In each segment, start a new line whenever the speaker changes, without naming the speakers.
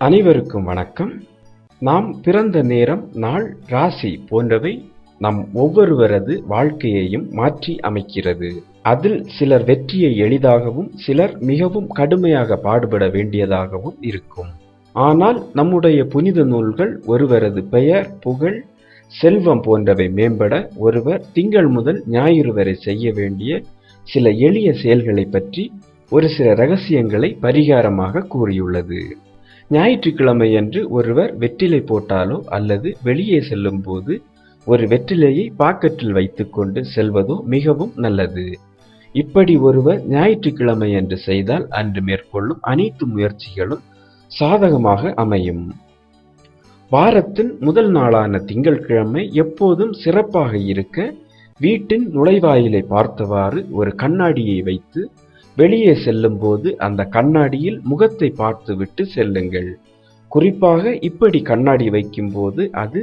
அனைவருக்கும் வணக்கம். நாம் பிறந்த நேரம் நாள் ராசி போன்றவை நம் ஒவ்வொருவரது வாழ்க்கையையும் மாற்றி அமைக்கிறது. அதில் சிலர் வெற்றியை எளிதாகவும் சிலர் மிகவும் கடுமையாக பாடுபட வேண்டியதாகவும் இருக்கும். ஆனால் நம்முடைய புனித நூல்கள் ஒருவரது பெயர் புகழ் செல்வம் போன்றவை மேம்பட ஒருவர் திங்கள் முதல் ஞாயிறு வரை செய்ய வேண்டிய சில எளிய செயல்களை பற்றி ஒரு சில ரகசியங்களை பரிகாரமாக கூறியுள்ளது. ஞாயிற்றுக்கிழமையன்று ஒருவர் வெற்றிலை போட்டாலோ அல்லது வெளியே செல்லும் போது ஒரு வெற்றிலையை பாக்கெட்டில் வைத்துக்கொண்டு செல்வதோ மிகவும் நல்லது. இப்படி ஒருவர் ஞாயிற்றுக்கிழமையன்று செய்தால் அன்று மேற்கொள்ளும் அனைத்து முயற்சிகளும் சாதகமாக அமையும். வாரத்தின் முதல் நாளான திங்கட்கிழமை எப்போதும் சிறப்பாக இருக்க வீட்டின் நுழைவாயிலை பார்த்தவாறு ஒரு கண்ணாடியை வைத்து வெளியே செல்லும்போது அந்த கண்ணாடியில் முகத்தை பார்த்துவிட்டு செல்லுங்கள். குறிப்பாக இப்படி கண்ணாடி வைக்கும்போது அது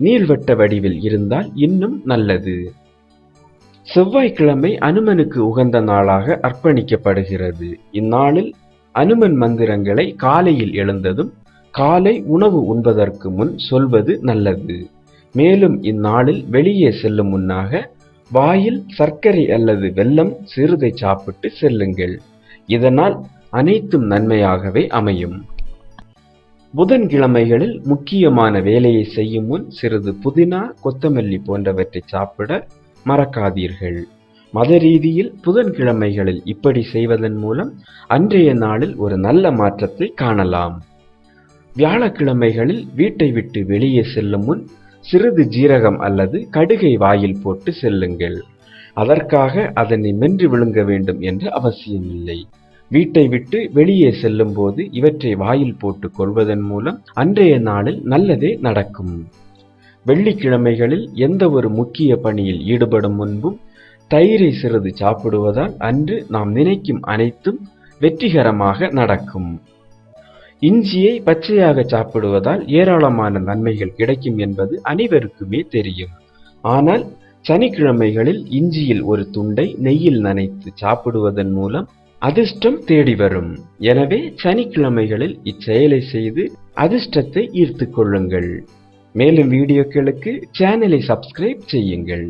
நீள்வட்ட வடிவில் இருந்தால் இன்னும் நல்லது. செவ்வாய்க்கிழமை அனுமனுக்கு உகந்த நாளாக அர்ப்பணிக்கப்படுகிறது. இந்நாளில் அனுமன் மந்திரங்களை காலையில் எழுந்ததும் காலை உணவு உண்பதற்கு முன் சொல்வது நல்லது. மேலும் இந்நாளில் வெளியே செல்லும் முன்னாக வாயில் சர்க்கரை அல்லது வெல்லம் சிறிதை சாப்பிட்டு செல்லுங்கள். இதனால் அனைத்தும் நன்மையாகவே அமையும். புதன்கிழமைகளில் முக்கியமான வேலையை செய்யும் முன் சிறிது புதினா கொத்தமல்லி போன்றவற்றை சாப்பிட மறக்காதீர்கள். மத ரீதியில் புதன்கிழமைகளில் இப்படி செய்வதன் மூலம் அன்றைய நாளில் ஒரு நல்ல மாற்றத்தை காணலாம். வியாழக்கிழமைகளில் வீட்டை விட்டு வெளியே செல்லும் முன் சிறிது ஜீரகம் அல்லது கடுகை வாயில் போட்டு செல்லுங்கள். அதற்காக அதனை மென்று விழுங்க வேண்டும் என்று அவசியமில்லை வீட்டை விட்டு வெளியே செல்லும் போது இவற்றை வாயில் போட்டுக் கொள்வதன் மூலம் அன்றைய நாளில் நல்லதே நடக்கும். வெள்ளிக்கிழமைகளில் எந்த ஒரு முக்கிய பணியில் ஈடுபடும் முன்பும் தயிரை சிறிது சாப்பிடுவதால் அன்று நாம் நினைக்கும் அனைத்தும் வெற்றிகரமாக நடக்கும். இஞ்சியை பச்சையாக சாப்பிடுவதால் ஏராளமான நன்மைகள் கிடைக்கும் என்பது அனைவருக்குமே தெரியும். ஆனால் சனிக்கிழமைகளில் இஞ்சியில் ஒரு துண்டை நெய்யில் நனைத்து சாப்பிடுவதன் மூலம் அதிர்ஷ்டம் தேடி வரும். எனவே சனிக்கிழமைகளில் இச்செயலை செய்து அதிர்ஷ்டத்தை ஈர்த்து கொள்ளுங்கள். மேலும் வீடியோக்களுக்கு சேனலை சப்ஸ்கிரைப் செய்யுங்கள்.